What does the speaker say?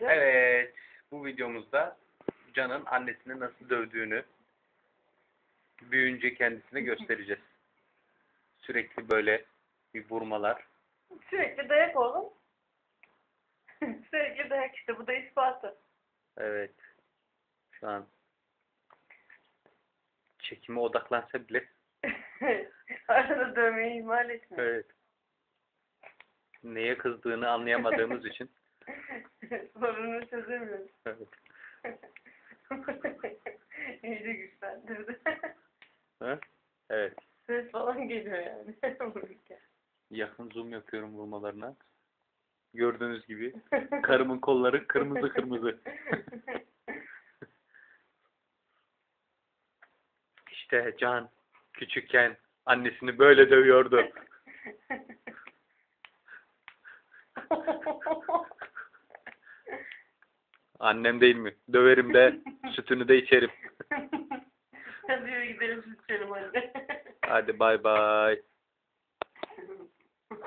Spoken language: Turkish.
Evet, bu videomuzda Can'ın annesini nasıl dövdüğünü büyüyünce kendisine göstereceğiz. Sürekli böyle bir vurmalar. Sürekli dayak oğlum. Sürekli dayak işte bu da ispatı. Evet. Şu an çekime odaklansa bile Arada dövmeyi ihmal etmiyor. evet. Neye kızdığını anlayamadığımız için Sorunu çözemiyoruz. evet. İyice güçlendirdi. Ha? Evet. Ses falan geliyor yani. Yakın zoom yapıyorum vurmalarına. Gördüğünüz gibi karımın kolları kırmızı kırmızı. İşte Can küçükken annesini böyle dövüyordu. Annem değil mi? Döverim de sütünü de içerim. Hadi yürü gidelim süt hadi. Hadi bay bay.